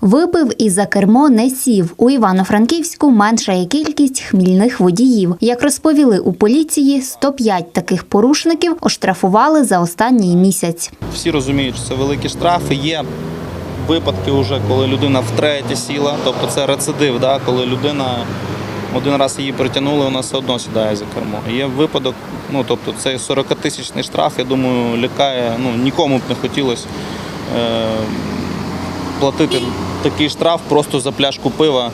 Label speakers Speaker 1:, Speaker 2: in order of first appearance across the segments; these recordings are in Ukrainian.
Speaker 1: Випив і за кермо не сів. У Івано-Франківську меншає кількість хмільних водіїв. Як розповіли у поліції, 105 таких порушників оштрафували за останній місяць.
Speaker 2: Всі розуміють, що це великі штрафи. Є випадки вже, коли людина втретє сіла, тобто це рецидив, да, коли людина один раз її притягнули, вона все одно сідає за кермо. Є випадок, ну тобто цей 40-тисячний штраф, я думаю, лякає, ну нікому б не хотілося е, платити такий штраф просто за пляшку пива,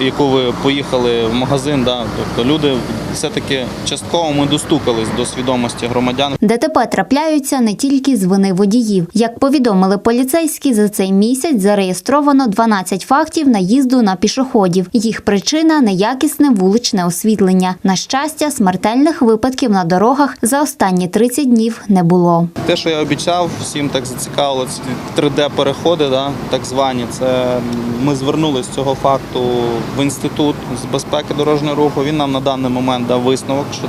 Speaker 2: яку ви поїхали в магазин. Да. Тобто люди все-таки частково ми достукались до свідомості громадян.
Speaker 1: ДТП трапляються не тільки з вини водіїв. Як повідомили поліцейські, за цей місяць зареєстровано 12 фактів наїзду на пішоходів. Їх причина неякісне вуличне освітлення. На щастя, смертельних випадків на дорогах за останні 30 днів не було.
Speaker 2: Те, що я обіцяв, всім так зацікавило, ці 3D-переходи, да, так звані. Це ми звернулися з цього факту в інститут з безпеки дорожнього руху. Він нам на даний момент дав висновок, що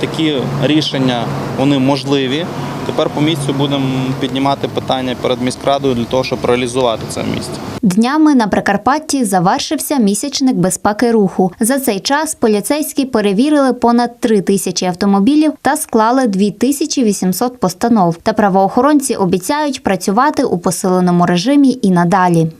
Speaker 2: такі рішення вони можливі. Тепер по місцю будемо піднімати питання перед міськрадою для того, щоб реалізувати це в місті.
Speaker 1: Днями на Прикарпатті завершився місячник безпеки руху. За цей час поліцейські перевірили понад 3 тисячі автомобілів та склали 2800 постанов. Та правоохоронці обіцяють працювати у посиленому режимі і надалі.